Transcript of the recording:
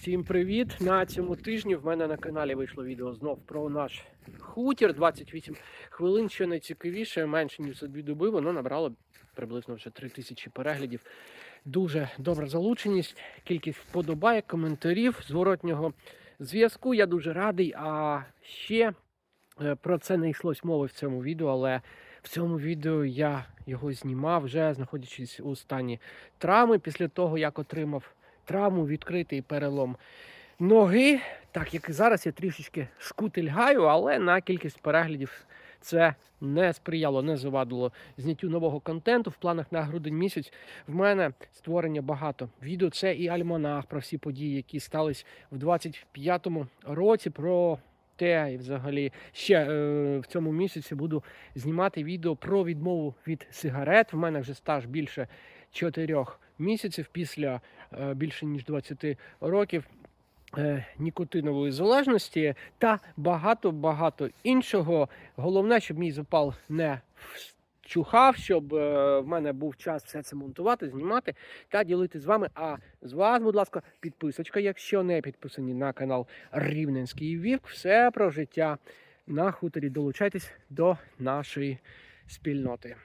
Всім привіт! На цьому тижні в мене на каналі вийшло відео знов про наш хутір. 28 хвилин, що найцікавіше, менше ніж за дві доби, воно набрало приблизно вже 3 тисячі переглядів. Дуже добра залученість, кількість вподобайок, коментарів, зворотнього зв'язку. Я дуже радий. А ще е, про це не йшлось мови в цьому відео, але в цьому відео я його знімав вже знаходячись у стані травми після того, як отримав травму, відкритий перелом ноги. Так як і зараз я трішечки шкутильгаю, але на кількість переглядів це не сприяло, не завадило зняттю нового контенту. В планах на грудень місяць в мене створення багато відео. Це і альманах про всі події, які стались в 25-му році. Про те, і взагалі ще е, в цьому місяці буду знімати відео про відмову від сигарет. В мене вже стаж більше 4 місяців після е, більше ніж 20 років е, нікотинової залежності та багато-багато іншого. Головне, щоб мій запал не вщухав, щоб е, в мене був час все це монтувати, знімати та ділити з вами. А з вас, будь ласка, підписочка, якщо не підписані на канал Рівненський Вівк, все про життя на хуторі. Долучайтесь до нашої спільноти.